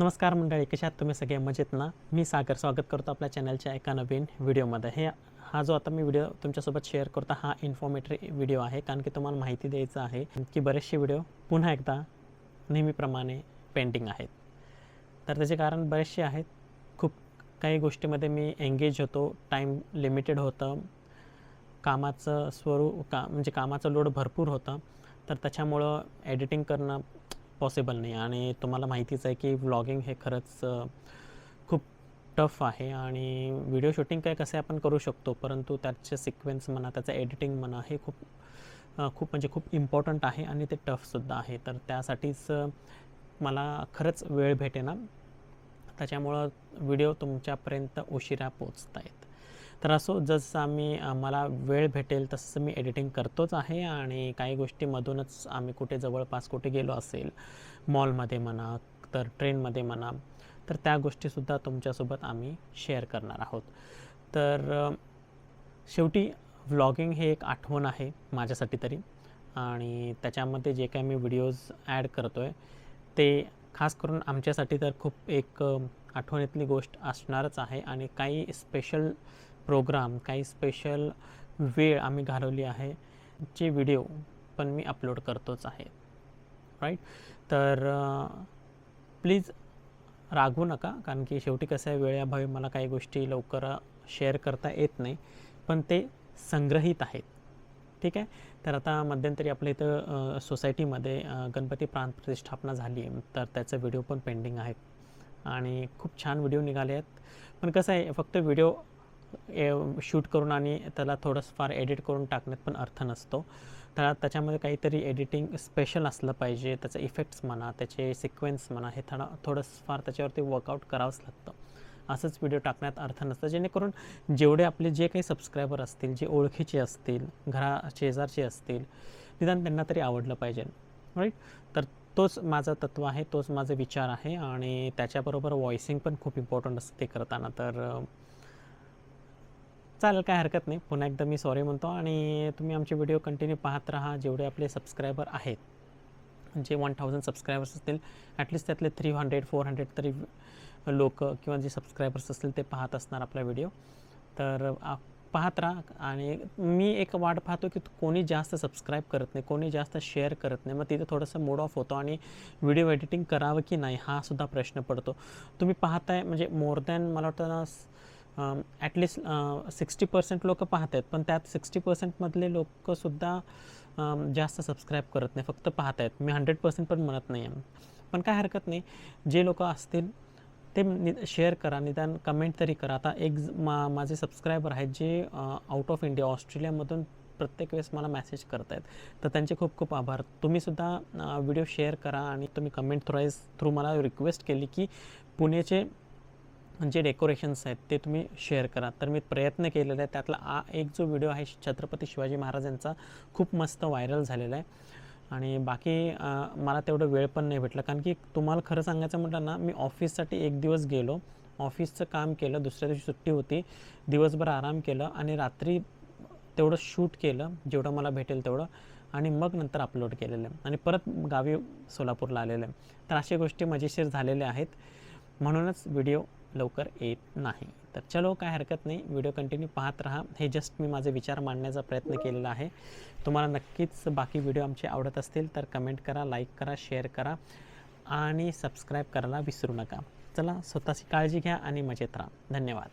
नमस्कार मंडळी कशात तुम्ही? सगळे मजेत ना? मी सागर. स्वागत करतो आपल्या चॅनलच्या एका नवीन व्हिडिओमध्ये. हे हा जो आता मी व्हिडिओ तुमच्यासोबत शेअर करतो हा इन्फॉर्मेटरी व्हिडिओ आहे कारण की तुम्हाला माहिती द्यायचं आहे की बरेचसे व्हिडिओ पुन्हा एकदा नेहमीप्रमाणे पेंटिंग आहेत. तर त्याचे कारण बरेचसे आहेत. खूप काही गोष्टीमध्ये मी एंगेज होतो टाईम लिमिटेड होतं कामाचं स्वरूप का म्हणजे कामाचं लोड भरपूर होतं. तर त्याच्यामुळं एडिटिंग करणं पॉसिबल नाही. आणि तुम्हाला माहितीच आहे की व्लॉगिंग हे खरंच खूप टफ आहे. आणि व्हिडिओ शूटिंग काय कसं आपण करू शकतो परंतु त्याचे सिक्वेन्स म्हणा त्याचं एडिटिंग म्हणा हे खूप खूप म्हणजे खूप इम्पॉर्टंट आहे आणि ते टफसुद्धा आहे. तर त्यासाठीच मला खरंच वेळ भेटेना. त्याच्यामुळं व्हिडिओ तुमच्यापर्यंत उशिरा पोचत आहेत तर असो जसं आम्ही आम्हाला वेळ भेटेल तसं मी एडिटिंग करतोच आहे आणि काही गोष्टीमधूनच आम्ही कुठे जवळपास कुठे गेलो असेल मॉलमध्ये म्हणा तर ट्रेनमध्ये म्हणा तर त्या गोष्टीसुद्धा तुमच्यासोबत आम्ही शेअर करणार आहोत. तर शेवटी व्लॉगिंग हे एक आठवण आहे माझ्यासाठी तरी आणि त्याच्यामध्ये जे काही मी व्हिडिओज ॲड करतो आहे ते खास करून आमच्यासाठी तर खूप एक आठवणीतली गोष्ट असणारच आहे आणि काही स्पेशल प्रोग्राम काही स्पेशल वेळ आम्ही घालवली आहे जे व्हिडिओ पण मी अपलोड करतोच आहे. राईट तर प्लीज रागवू नका कारण की शेवटी कसं आहे वेळेअभावी मला काही गोष्टी लवकर शेअर करता येत नाही पण ते संग्रहित आहेत. ठीक आहे? तर आता मध्यंतरी आपल्या इथं सोसायटीमध्ये गणपती प्राण प्रतिष्ठापना झाली तर त्याचं व्हिडिओ पण पेंडिंग आहे. आणि खूप छान व्हिडिओ निघाले आहेत. पण कसं आहे फक्त व्हिडिओ शूट करून आणि त्याला थोडंफार एडिट करून टाकण्यात पण अर्थ नसतो. त्याला त्याच्यामध्ये काहीतरी एडिटिंग स्पेशल असलं पाहिजे त्याचे इफेक्ट्स म्हणा त्याचे सिक्वेन्स म्हणा हे थोडं थोडंफार त्याच्यावरती वर्कआउट करावंच लागतं. असंच व्हिडिओ टाकण्यात अर्थ नसतं. जेणेकरून जेवढे आपले जे काही सबस्क्रायबर असतील जे ओळखीचे असतील घरा शेजारचे असतील निदान त्यांना तरी आवडलं पाहिजे. राईट तर तोच माझा तत्व आहे तोच माझा विचार आहे आणि त्याच्याबरोबर व्हॉइसिंग पण खूप इम्पॉर्टंट असते ते करताना. तर चालेल काय हरकत नाही. पुन्हा एकदा मी सॉरी म्हणतो आणि तुम्ही आमचे व्हिडिओ कंटिन्यू पाहत राहा जेवढे आपले सबस्क्रायबर आहेत. जे वन थाउजंड सबस्क्रायबर्स असतील ॲटलिस्ट त्यातले थ्री हंड्रेड फोर हंड्रेड तरी लोक किंवा जे सबस्क्रायबर्स असतील ते पाहत असणार आपला व्हिडिओ तर पाहत राहा आणि मी एक वाट पाहतो की कोणी जास्त सबस्क्राईब करत नाही कोणी जास्त शेअर करत नाही. मग तिथे थोडंसं मूड ऑफ होतो आणि व्हिडिओ एडिटिंग करावं की नाही हा सुद्धा प्रश्न पडतो. तुम्ही पाहताय म्हणजे मोर दॅन मला वाटतं ना ॲटलिस्ट सिक्स्टी पर्सेंट लोक पाहत आहेत पण त्यात सिक्स्टी पर्सेंटमधले लोकसुद्धा जास्त सबस्क्राईब करत नाही फक्त पाहत आहेत मी हंड्रेड पर्सेंट पण म्हणत नाही आहे. पण काय हरकत नाही जे लोक असतील ते नि शेअर करा निदान कमेंट तरी करा. आता एक मा माझे सबस्क्रायबर आहेत जे आउट ऑफ इंडिया ऑस्ट्रेलियामधून प्रत्येक वेळेस मला मेसेज करत आहेत तर त्यांचे खूप खूप आभार. तुम्हीसुद्धा व्हिडिओ शेअर करा आणि तुम्ही कमेंट थ्रू थ्रू मला रिक्वेस्ट केली की पुण्याचे म्हणजे जे डेकोरेशन्स आहेत ते तुम्ही शेअर करा. तर मी प्रयत्न केलेला आहे त्यातला आ एक जो व्हिडिओ आहे छत्रपती शिवाजी महाराजांचा खूप मस्त व्हायरल झालेला आहे. आणि बाकी मला तेवढं वेळ पण नाही भेटला. कारण की तुम्हाला खरं सांगायचं म्हटलं ना मी ऑफिससाठी एक दिवस गेलो. ऑफिसचं काम केलं दुसऱ्या दिवशी सुट्टी होती. दिवसभर आराम केलं आणि रात्री तेवढं शूट केलं जेवढं मला भेटेल तेवढं. आणि मग नंतर अपलोड केलेलं आहे. आणि परत गावी सोलापूरला आलेलं आहे. तर अशा गोष्टी मजेशीर झालेल्या आहेत. म्हणूनच व्हिडिओ लवकर येत नाही. तर चलो काय हरकत नाही. व्हिडिओ कंटिन्यू पाहत राहा. हे जस्ट मी माझे विचार मांडण्याचा प्रयत्न केलेला आहे. तुम्हाला नक्कीच बाकी व्हिडिओ आमचे आवडत असतील तर कमेंट करा लाईक करा शेअर करा आणि सबस्क्राईब करायला विसरू नका. चला स्वतःची काळजी घ्या आणि मजेत राहा. धन्यवाद.